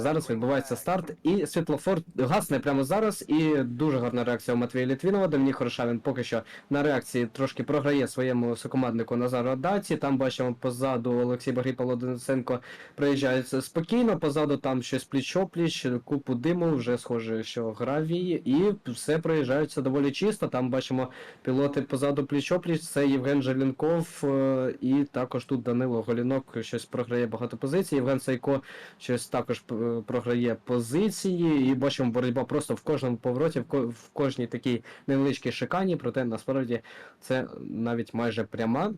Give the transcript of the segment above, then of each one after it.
Зараз відбувається старт, і світлофор гасне прямо зараз. І дуже гарна реакція у Матвія Літвінова. Домінік Хорошавін поки що на реакції трошки програє своєму сокоманднику Назару Адаці. Там бачимо позаду Олексій Багрій Павло Денисенко спокійно. Позаду там щось пліч-опліч, купу диму, вже схоже, що гравій, і все проїжджається доволі чисто. Там бачимо пілоти позаду пліч-опліч. Це Євген Желінков, е, і також тут Данило Голінок щось програє багато позицій. Євген Сайко щось також програє позиції, і бачимо боротьба просто в кожному повороті, в, кожній такій невеличкій шикані, проте насправді це навіть майже пряма.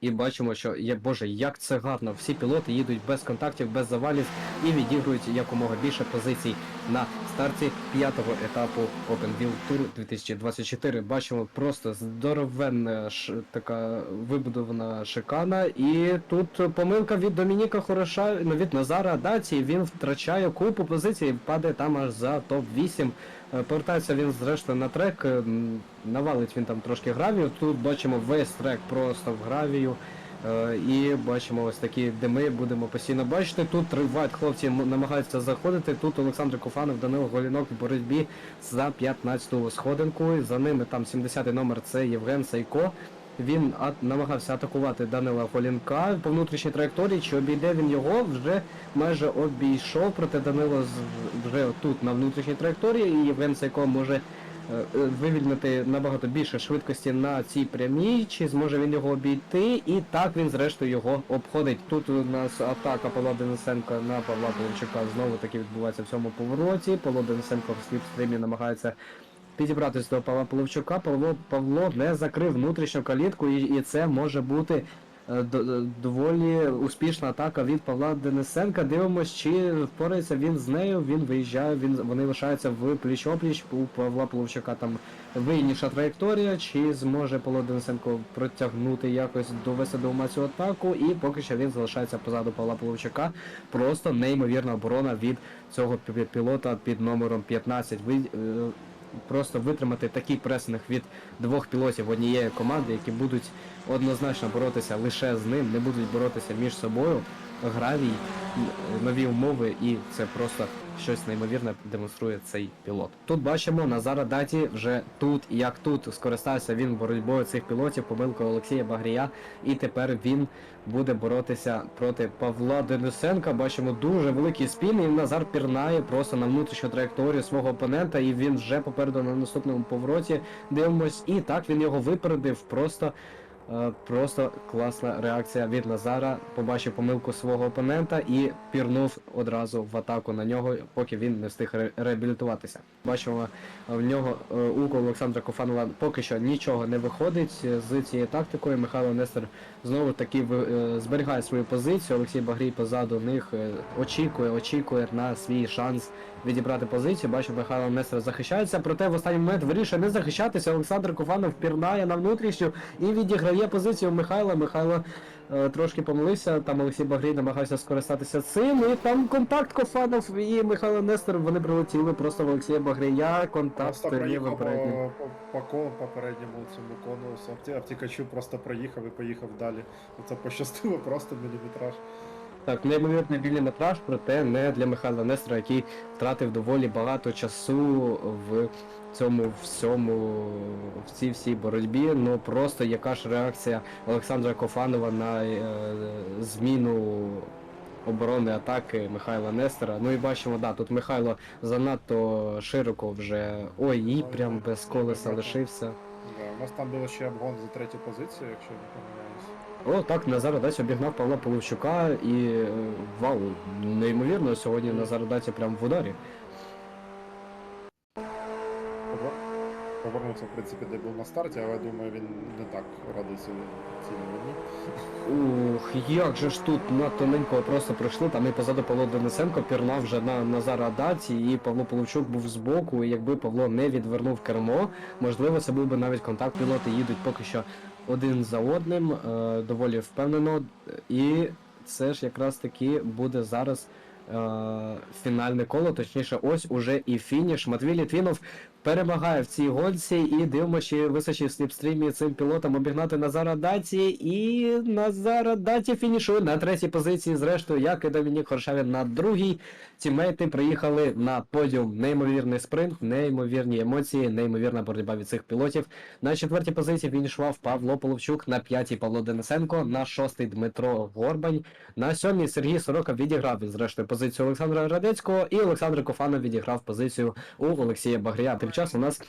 І бачимо, що є Боже, як це гарно. Всі пілоти їдуть без контактів, без завалів і відігрують якомога більше позицій на старті п'ятого етапу Open Wheel Tour 2024. Бачимо просто здоровенна ш, така вибудована шикана. І тут помилка від Домініка Хороша, ну, від Назара Даці. Він втрачає купу позицій, падає там аж за топ-8. Е, Повертається він зрештою на трек, е, навалить він там трошки гравію. Тут бачимо весь трек просто в гравію. Е, І бачимо ось такі дими, будемо постійно бачити. Тут тривають хлопці намагаються заходити. Тут Олександр Кофанов, Данило Голінок в боротьбі за 15-ту сходинку. За ними там 70-й номер це Євген Сайко. Він намагався атакувати Данила Голінка по внутрішній траєкторії. Чи обійде він його? Вже майже обійшов, проте Данило вже тут на внутрішній траєкторії, і Євген Сайко може е, вивільнити набагато більше швидкості на цій прямій, чи зможе він його обійти, і так він зрештою його обходить. Тут у нас атака Павла Денисенка на Павла Павловчука знову таки відбувається в цьому повороті. Павло Денисенко в сліпстрімі намагається підібратися до Павла Половчука. Павло Павло не закрив внутрішню калітку, і, і це може бути е, д- доволі успішна атака від Павла Денисенка. Дивимось, чи впорається він з нею. Він виїжджає, він вони лишаються в пліч-опліч. У Павла Половчука там вигідніша траєкторія. Чи зможе Павло Денисенко протягнути якось довести до ума цю атаку? І поки що він залишається позаду Павла Половчука. Просто неймовірна оборона від цього пілота під номером 15. Ви, е, просто витримати такий пресинг від двох пілотів однієї команди, які будуть однозначно боротися лише з ним, не будуть боротися між собою. Гравій, нові умови, і це просто щось неймовірне демонструє цей пілот. Тут бачимо Назара Даті вже тут, як тут скористався він боротьбою цих пілотів, помилкою Олексія Багрія, і тепер він буде боротися проти Павла Денисенка. Бачимо дуже великий спін, і Назар пірнає просто на внутрішню траєкторію свого опонента, і він вже попереду на наступному повороті. Дивимось, і так він його випередив. Просто просто класна реакція від Назара. Побачив помилку свого опонента і пірнув одразу в атаку на нього, поки він не встиг ре- реабілітуватися. Бачимо е, в нього укол Олександра Кофанова поки що нічого не виходить е, з цією тактикою. Михайло Нестер знову таки е, зберігає свою позицію. Олексій Багрій позаду них е, очікує, очікує на свій шанс відібрати позицію. Бачимо, Михайло Нестер захищається, проте в останній момент вирішує не захищатися. Олександр Куфанов пірнає на внутрішню і відіграє позицію Михайла. Михайло трошки помилився. Там Олексій Багрій намагався скористатися цим. І там контакт Кофанов і Михайло Нестер. Вони прилетіли просто в Олексія Багрія. Контакт попереднім. по, по, попередньому цьому конусу. Авті, Автікачу просто проїхав і поїхав далі. Це пощастило просто міліметраж. Так, неймовірний вільний метраж, проте не для Михайла Нестера, який втратив доволі багато часу в цьому всьому, в цій всій боротьбі. Ну просто яка ж реакція Олександра Кофанова на е, зміну оборони атаки Михайла Нестера. Ну і бачимо, да, тут Михайло занадто широко вже. Ой, і прям без колеса лишився. Да, у нас там було ще обгон за третю позицію, якщо не помиляюсь. О, так, Назар Даці обігнав Павла Половчука і е, вау, неймовірно, сьогодні Назар Даці прям в ударі. Повернувся, в принципі, де був на старті, але думаю, він не так радий цій цій. Ух, як же ж тут на тоненького просто пройшли, там і позаду Павло Денисенко пірнав вже на Назара Даці, і Павло Половчук був збоку, і якби Павло не відвернув кермо, можливо, це був би навіть контакт. Пілоти їдуть поки що один за одним, е, доволі впевнено. І це ж якраз таки буде зараз. е, Фінальне коло, точніше, ось уже і фініш. Матвій Літвінов перемагає в цій гонці і дивимося, чи височить в сліпстрімі цим пілотам обігнати Назара Даті. І Назара Даті фінішує на третій позиції. Зрештою, як і Домінік Хоршавін на другій. Тімейти приїхали на подіум. Неймовірний спринт, неймовірні емоції, неймовірна боротьба від цих пілотів. На четвертій позиції фінішував Павло Половчук, на п'ятій Павло Денисенко, на шостий Дмитро Горбань, на сьомій Сергій Сорока відіграв він, зрештою позицію Олександра Радецького, і Олександр Кофанов відіграв позицію у Олексія Багрія. Тим часом у нас.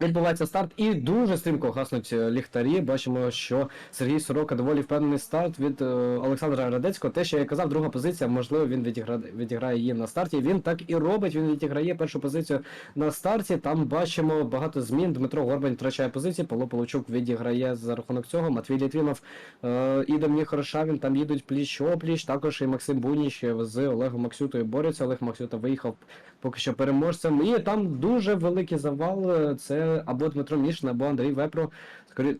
Відбувається старт і дуже стрімко гаснуть е, ліхтарі. Бачимо, що Сергій Сорока доволі впевнений старт від е, Олександра Радецького. Те, що я казав, друга позиція, можливо, він відіграє, відіграє її на старті. Він так і робить. Він відіграє першу позицію на старті. Там бачимо багато змін. Дмитро Горбань втрачає позиції. Павло Полочук відіграє за рахунок цього. Матвій Літвінов е, і Домній Хорошавін там їдуть пліч опліч. Також і Максим Буніч з Олегом Максютою борються. Олег Максюта виїхав поки що переможцем. І там дуже великий завал. е, Це або Дмитро Мішин, або Андрій Вепро.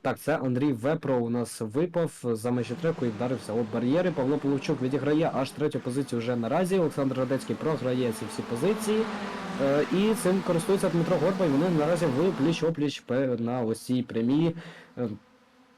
Так, це Андрій Вепро у нас випав за межі треку і вдарився об бар'єри. Павло Половчук відіграє аж третю позицію вже наразі. Олександр Радецький програє ці всі позиції. Е, І цим користується Дмитро Горбай. Вони наразі в пліч опліч на ось цій прямій. е,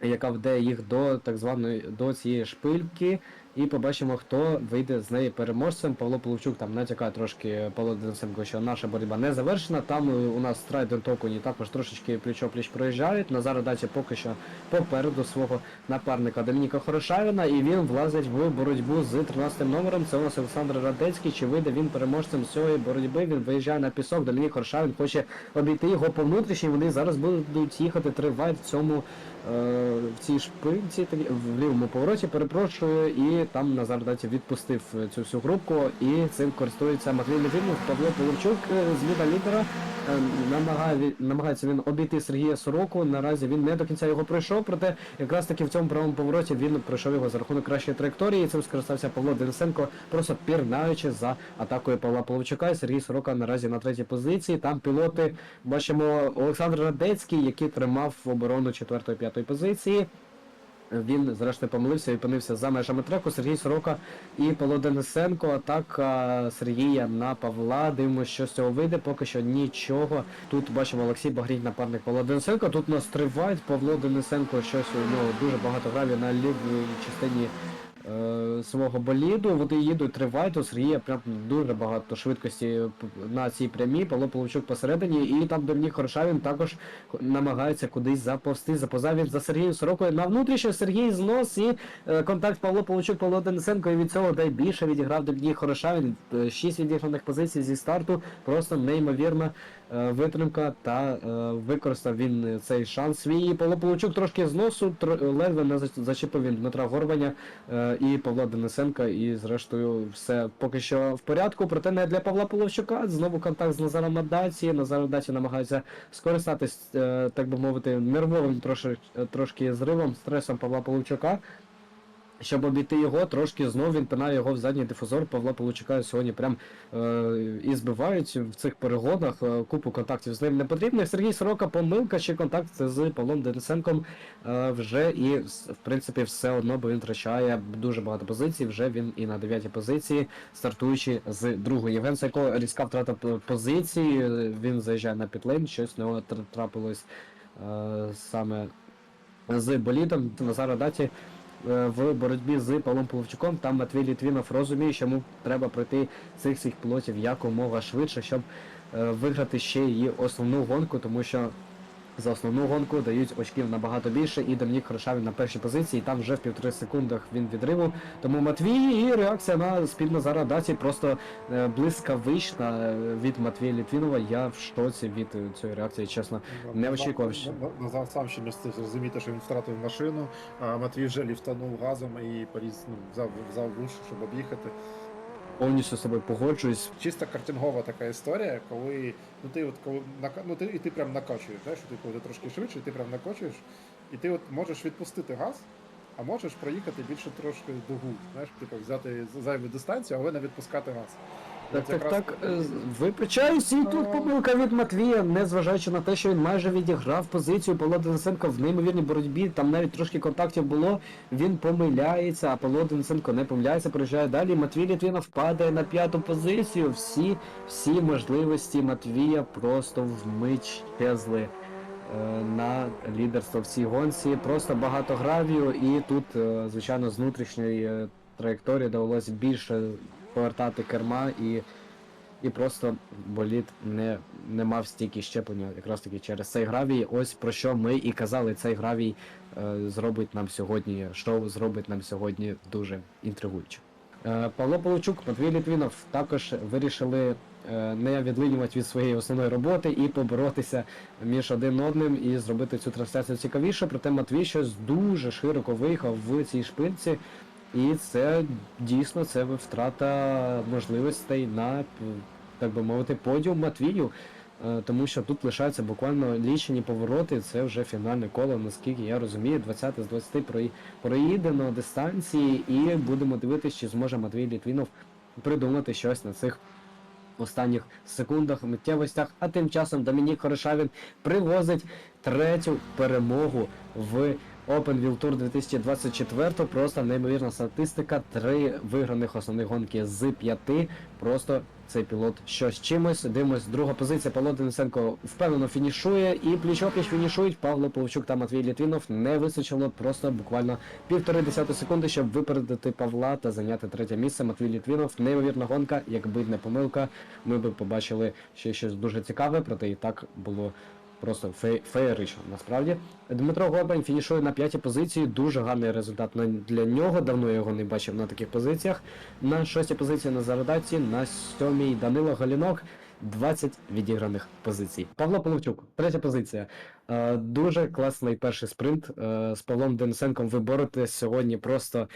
яка веде їх до так званої до цієї шпильки, і побачимо, хто вийде з неї переможцем. Павло Половчук там натякає трошки Павло Денисенко, що наша боротьба не завершена. Там у нас Страйден Токуні також трошечки пліч-опліч проїжджають. Назар Дача поки що попереду свого напарника Домініка Хорошавіна, і він влазить в боротьбу з 13 номером. Це у нас Олександр Радецький. Чи вийде він переможцем з цієї боротьби? Він виїжджає на пісок. Домінік Хорошавін хоче обійти його по внутрішній. Вони зараз будуть їхати тривай в цьому в цій шпильці, в лівому повороті, перепрошую, і там Назар Даті відпустив е, цю всю групку, і цим користується Матвій Левінов, Павло Половчук е, лідера. Е, намагає, намагається він обійти Сергія Сороку. Наразі він не до кінця його пройшов, проте якраз таки в цьому правому повороті він пройшов його за рахунок кращої траєкторії. І цим скористався Павло Денисенко, просто пірнаючи за атакою Павла Половчука. І Сергій Сорока наразі на третій позиції. Там пілоти бачимо Олександр Радецький, який тримав оборону 4-5 позиції. Він зрештою помилився і опинився за межами треку. Сергій Сорока і Павло Денисенко. Атака Сергія на Павла. Дивимося, що з цього вийде. Поки що нічого. Тут бачимо Олексій Багрій, напарник Павла Денисенко. Тут нас тривають. Павло Денисенко щось у нього дуже багато гравів на лівій частині. Свого боліду, вони їдуть, тривають, у Сергія прям дуже багато швидкості на цій прямій, Павло Половчук посередині, і там Домнік Хорошавін також намагається кудись заповзти, заповзав він за Сергієм Сорокою. На внутрішньо Сергій знос і е, контакт Павло Полочук, Павло Денисенко, і від цього дай більше відіграв Домнік Хорошавін. Е, Шість відіграних позицій зі старту, просто неймовірна е, витримка та використав він цей шанс свій. Павло Полочук трошки зносу, ледве не зач- зачепив він Дмитра Горбаня і Павла Денисенка, і зрештою все поки що в порядку. Проте не для Павла Половчука. Знову контакт з Назаром Адаці. Назар Адаці намагається скористатись, е, так би мовити, нервовим трошки, трошки зривом, стресом Павла Половчука. Щоб обійти його, трошки знов він пинає його в задній дифузор. Павла Получука сьогодні прям е, і збивають в цих перегонах. Е, купу контактів з ним не потрібно. Сергій Сорока помилка чи контакт з Павлом Денисенком е, вже і в принципі все одно, бо він втрачає дуже багато позицій. Вже він і на дев'ятій позиції, стартуючи з другої. Євген Сайко різка втрата позиції. Він заїжджає на підлейн, щось в нього трапилось е, саме з болідом Назара Даті в боротьбі з Павлом Половчуком. Там Матвій Літвінов розуміє, що йому треба пройти цих всіх пілотів якомога швидше, щоб е, виграти ще її основну гонку, тому що за основну гонку дають очків набагато більше, і Домінік Хорошавін на першій позиції, там вже в півтори секундах він відривав. Тому Матвій і реакція на спільно зараз даті просто е, блискавична е, від Матвія Літвінова. Я в шоці від е, цієї реакції, чесно. Не очікував, Назад сам ще не встиг зрозуміти, що він втратив машину, а Матвій вже ліфтанув газом і поріз, ну, взяв, взяв вуш, щоб об'їхати. Повністю з собою погоджуюсь. Чисто картингова така історія, коли ну ти от коли ну ти і ти прям накачуєш, знаєш, ти коли трошки швидше, ти прям накачуєш, і ти от можеш відпустити газ, а можеш проїхати більше трошки дугу, знаєш, типу взяти зайву дистанцію, але не відпускати газ. Так, так, так. е, і тут помилка від Матвія, незважаючи на те, що він майже відіграв позицію Павла Денисенко в неймовірній боротьбі, там навіть трошки контактів було, він помиляється, а Павло Денисенко не помиляється, проїжджає далі. Матвій Літвінов падає на п'яту позицію. Всі, всі можливості Матвія просто вмить щезли. е, На лідерство в цій гонці просто багато гравію, і тут, е, звичайно, з внутрішньої е, траєкторії довелося більше повертати керма і, і просто боліт не, не мав стільки щеплення якраз таки через цей гравій. Ось про що ми і казали, цей гравій е, зробить нам сьогодні, шоу зробить нам сьогодні дуже інтригуюче. Е, Павло Половчук, Матвій Літвінов також вирішили е, не відлинювати від своєї основної роботи і поборотися між один одним і зробити цю трансляцію цікавіше. Проте Матвій щось дуже широко виїхав в цій шпильці. І це дійсно це втрата можливостей на, так би мовити, подіум Матвію. Е, Тому що тут лишаються буквально лічені повороти, це вже фінальне коло, наскільки я розумію, 20 з 20 прої- проїдено дистанції, і будемо дивитися, чи зможе Матвій Літвінов придумати щось на цих останніх секундах, миттєвостях. А тим часом Домінік Хорошавін привозить третю перемогу в Open Wheel Tour 2024. Просто неймовірна статистика. Три виграних основних гонки з п'яти. Просто цей пілот щось чимось. Дивимось, друга позиція. Павло Денисенко впевнено фінішує. І пліч-опліч фінішують. Павло Половчук та Матвій Літвінов не вистачило просто буквально півтори десяти секунди, щоб випередити Павла та зайняти третє місце. Матвій Літвінов. Неймовірна гонка, якби не помилка, ми би побачили ще щось дуже цікаве, проте і так було просто фе- феєрично. Насправді Дмитро Горбань фінішує на п'ятій позиції. Дуже гарний результат для нього. Давно я його не бачив на таких позиціях. На шостій позиції на Зарадаці, на сьомій Данило Галінок. 20 відіграних позицій. Павло Половчук, третя позиція. Е, дуже класний перший спринт. Е, з Павлом Денисенком ви боретесь сьогодні просто.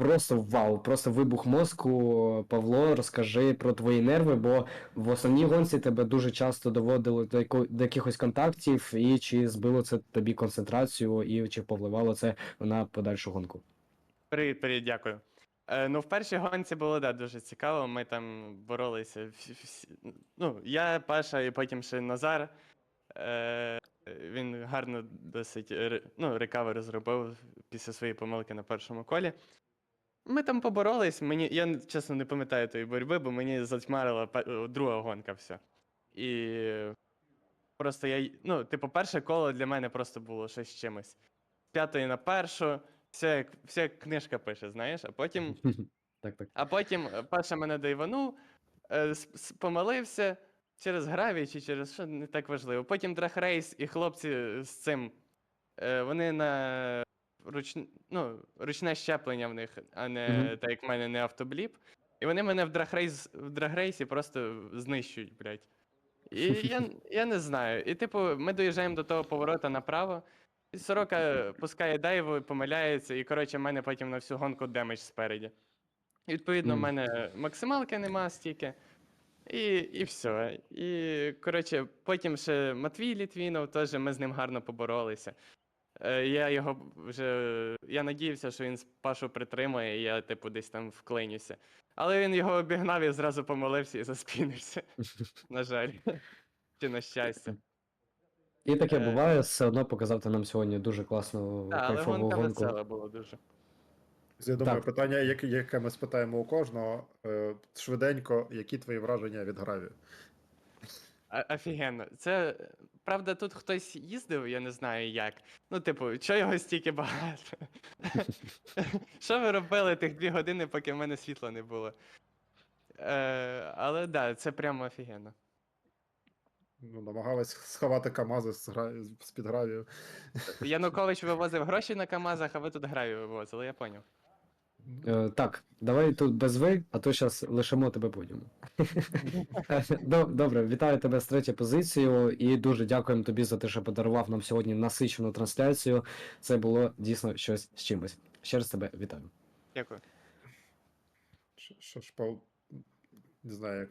Просто вау, просто вибух мозку. Павло, розкажи про твої нерви, бо в основній гонці тебе дуже часто доводило до, яко- до якихось контактів, і чи збило це тобі концентрацію, і чи повливало це на подальшу гонку? Привіт, привіт, дякую. Е, ну, в першій гонці було да, дуже цікаво. Ми там боролися. Всі, всі, ну, я, Паша, і потім ще Назар. Е, він гарно досить ну, рекавери зробив після своєї помилки на першому колі. Ми там поборолись. Мені, я чесно не пам'ятаю тої боротьби, бо мені затьмарила е, друга гонка все. І просто я. Ну, типу, перше коло для мене просто було щось з чимось. З п'ятої на першу. Все як, все як книжка пише, знаєш, а потім, Так, так. а потім е, Паша мене дайванув, е, помилився через гравій чи через що не так важливо. Потім драхрейс і хлопці з цим. Вони на руч... ну, ручне щеплення в них, а не Мгм. так як в мене не автобліп. І вони мене в драгрейс, в драгрейсі просто знищують, блядь. І я, я не знаю. І типу, ми доїжджаємо до того поворота направо. І сорока пускає дайву, і помиляється, і коротше, в мене потім на всю гонку демедж спереді. І відповідно, в Мгм. мене максималки нема стільки. І, і все. І коротше, потім ще Матвій Літвінов, теж ми з ним гарно поборолися. Е, Я його вже. Я надіявся, що він з Пашу притримує, і я, типу, десь там вклинюся. Але він його обігнав і зразу помилився і заспінився. На жаль. Чи на щастя. І таке Е. буває, все одно показав ти нам сьогодні дуже класну Так, але кайфову гонка гонку. весела була дуже. Я думаю, Так. питання, яке, яке ми спитаємо у кожного, е, швиденько, які твої враження від граві? Офігенно. Це правда, тут хтось їздив, я не знаю як. Ну, типу, чого його стільки багато? Що ви робили тих дві години, поки в мене світла не було? Е, але так, да, це прямо офігенно. Ну, намагались сховати КАМАЗи з, гра... з-під гравію. Янукович вивозив гроші на КАМАЗах, а ви тут гравію вивозили, я поняв. Е, так, давай тут без ви, а то зараз лишимо тебе подіуму. Добре, вітаю тебе з третьою позицією і дуже дякуємо тобі за те, що подарував нам сьогодні насичену трансляцію. Це було дійсно щось з чимось. Ще раз тебе вітаю. Дякую. Що- Що ж, Павло, Не знаю як.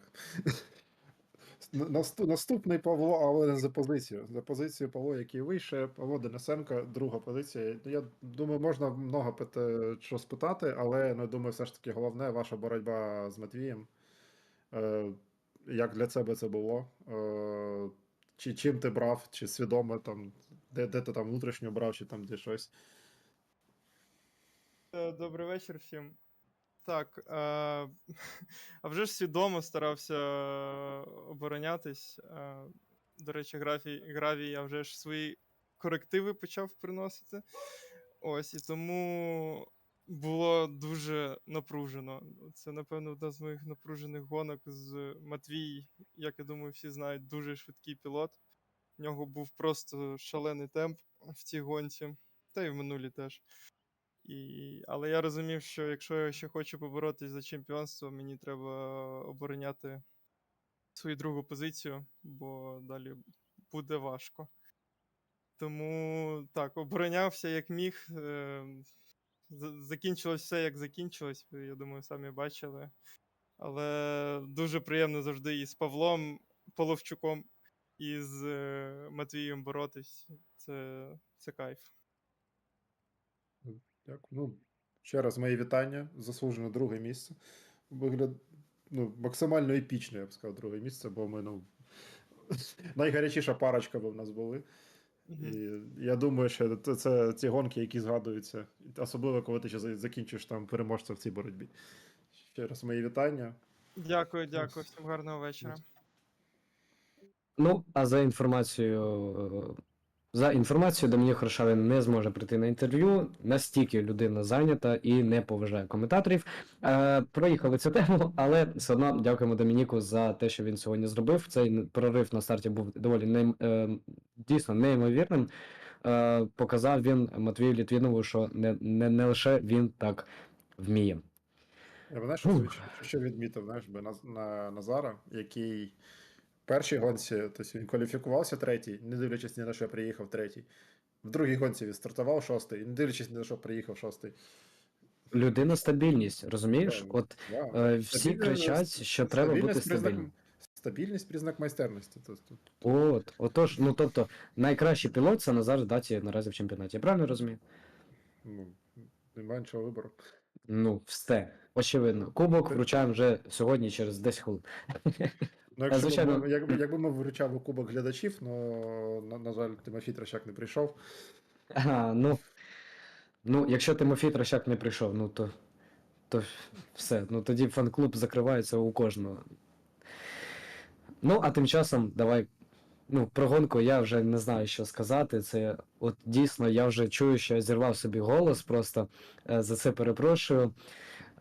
Наступний Павло, але за позицію. За позицію Павло, який вище, Павло Денисенко, друга позиція. Ну, Я думаю, можна много пит- що спитати, але ну, думаю, все ж таки головне ваша боротьба з Матвієм. Е, як для тебе це було? Е, чи чим ти брав, чи свідомо там, де, де ти там внутрішньо брав, чи там де щось? Е, Добрий вечір всім. Так, е, а вже ж свідомо старався оборонятись. Е, До речі, графій, гравій я вже ж свої корективи почав приносити. Ось, і тому було дуже напружено. Це, напевно, одна з моїх напружених гонок з Матвій, як я думаю, всі знають, дуже швидкий пілот. В нього був просто шалений темп в цій гонці, та й в минулій теж. І... Але я розумів, що якщо я ще хочу поборотись за чемпіонство, мені треба обороняти свою другу позицію, бо далі буде важко. Тому так, оборонявся як міг. е, Закінчилось все, як закінчилось, я думаю, самі бачили. Але дуже приємно завжди і з Павлом Половчуком, і з е, Матвієм боротись. Це, це кайф. Дякую. Ну, ще раз мої вітання. Заслужене друге місце. Вигляд ну, максимально епічне, я б сказав, друге місце, бо ми, ну, найгарячіша парочка ви в нас були. І я думаю, що це, це ті гонки, які згадуються, особливо коли ти ще закінчиш там переможця в цій боротьбі. Ще раз мої вітання. Дякую, дякую, всім гарного вечора. Ну, а за інформацією. За інформацією, Домінік Хорошавин не зможе прийти на інтерв'ю, настільки людина зайнята і не поважає коментаторів. Е, проїхали цю тему, але все одно дякуємо Домініку за те, що він сьогодні зробив. Цей прорив на старті був доволі нейм- е, дійсно неймовірним. Е, показав він Матвію Літвінову, що не, не, не лише він так вміє. Я б, знаєш, що, відмітив, знаєш, би на, на Назара, який першій гонці, тобто він кваліфікувався третій, не дивлячись ні на що приїхав третій. В другій гонці він стартував шостий, не дивлячись ні на що приїхав шостий. Людина стабільність, розумієш? Так. От Да. е, всі кричать, що треба бути стабільним. Стабільність признак майстерності. Тобто, От, отож, ну тобто, найкращий пілот це Назар Даті наразі в чемпіонаті. Я правильно розумію? ну, немає іншого вибору. Ну, все. Очевидно. Кубок вручаємо вже сьогодні через 10 хвилин. Ну, якщо звичайно. ми, як, якби ми вручали кубок глядачів, но, на, на жаль, Тимофій Трощак не прийшов. Ага, ну. Ну, якщо Тимофій Трощак не прийшов, ну то. То все. Ну тоді фан-клуб закривається у кожного. Ну, а тим часом, давай. Ну, про гонку я вже не знаю, що сказати. Це от дійсно я вже чую, що я зірвав собі голос, просто е, за це перепрошую.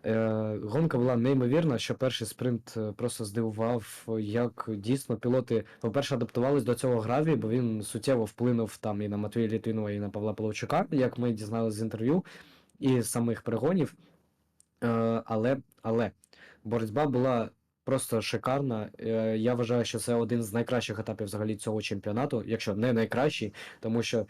Е, гонка була неймовірна, що перший спринт е, просто здивував, як дійсно пілоти, по-перше, адаптувались до цього гравію, бо він суттєво вплинув там і на Матвія Літвінова, і на Павла Половчука, як ми дізналися з інтерв'ю і самих перегонів. Е, але, але боротьба була просто шикарна. Е, я вважаю, що це один з найкращих етапів взагалі цього чемпіонату, якщо не найкращий, тому що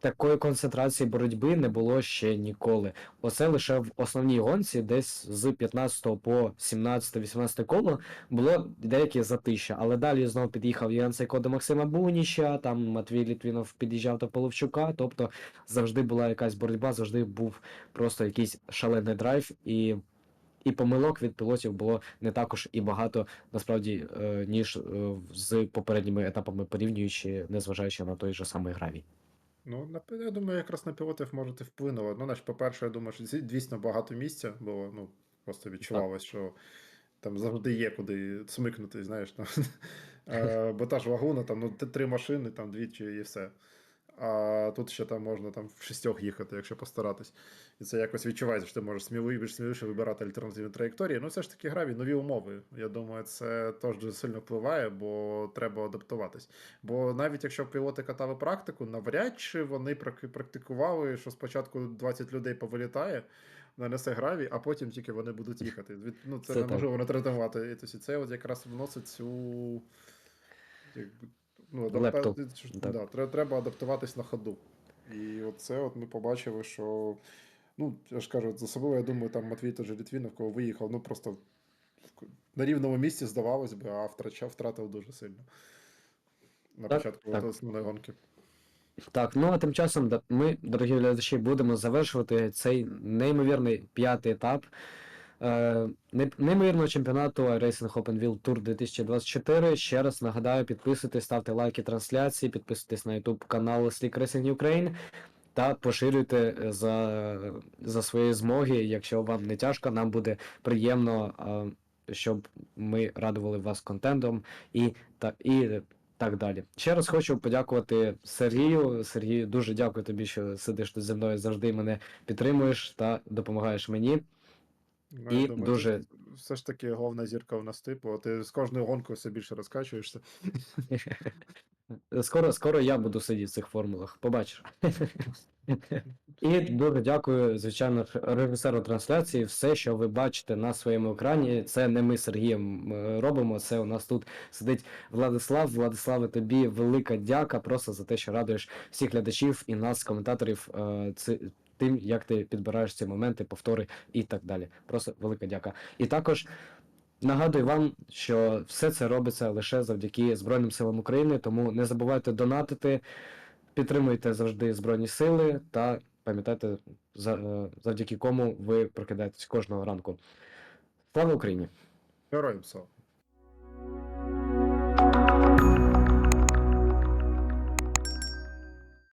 такої концентрації боротьби не було ще ніколи. Оце лише в основній гонці, десь з 15 по 17-18 коло було деякі затища, але далі знову під'їхав Ян Сайко до Максима Буніща, там Матвій Літвінов під'їжджав до Половчука, тобто завжди була якась боротьба, завжди був просто якийсь шалений драйв, і, і помилок від пілотів було не також і багато, насправді, е, ніж е, з попередніми етапами порівнюючи, незважаючи на той же самий гравій. Ну, я думаю, якраз на пілотів можете вплинуло. Ну, знаєш, по-перше, я думаю, що дій- дійсно багато місця було, ну, просто відчувалось, що там завжди є куди смикнути, знаєш. Там. Е, Бо та ж вагона, там ну, три машини, там двічі і все. А тут ще там можна там в шістьох їхати, якщо постаратись. І це якось відчувається, що ти можеш сміливі, більш сміливіше вибирати альтернативні траєкторії. Ну, все ж таки граві, нові умови. Я думаю, це теж дуже сильно впливає, бо треба адаптуватись. Бо навіть якщо пілоти катали практику, навряд чи вони практикували, що спочатку 20 людей повилітає, нанесе гравій, а потім тільки вони будуть їхати. Ну, це, Це неможливо не тренувати. І це от якраз вносить цю. Ну, адапта- Да, треба, треба адаптуватись на ходу. І оце от ми побачили, що. Ну, я ж кажу, особливо, я думаю, там Матвій теж Літвінов, коли виїхав, ну просто на рівному місці здавалось би, а втрачав, втратив дуже сильно. На Так, початку так. основної гонки. Так, ну а тим часом ми, дорогі глядачі, будемо завершувати цей неймовірний п'ятий етап. Е, чемпіонату iRacing Open Wheel Tour 2024. Ще раз нагадаю, підписуйтесь, ставте лайки трансляції, підписуйтесь на YouTube канал Sleek Racing Ukraine та поширюйте е, за, за свої змоги. Якщо вам не тяжко, нам буде приємно, е, щоб ми радували вас контентом і, та, і так далі. Ще раз хочу подякувати Сергію. Сергію, дуже дякую тобі, що сидиш тут зі мною завжди мене підтримуєш та допомагаєш мені. Ну, І я думаю, дуже- Все ж таки головна зірка у нас типу, ти з кожною гонкою все більше розкачуєшся. Скоро, скоро я буду сидіти в цих формулах, побачиш. І дуже дякую, звичайно, ж, режисеру трансляції. Все, що ви бачите на своєму екрані, це не ми з Сергієм е, робимо. Це у нас тут сидить Владислав. Владиславе, тобі велика дяка просто за те, що радуєш всіх глядачів і нас, коментаторів, е, ци- тим, як ти підбираєш ці моменти, повтори і так далі. Просто велика дяка. І також Нагадую вам, що все це робиться лише завдяки Збройним силам України, тому не забувайте донатити, підтримуйте завжди Збройні сили та пам'ятайте, е, завдяки кому ви прокидаєтесь кожного ранку. Слава Україні! Героям слава.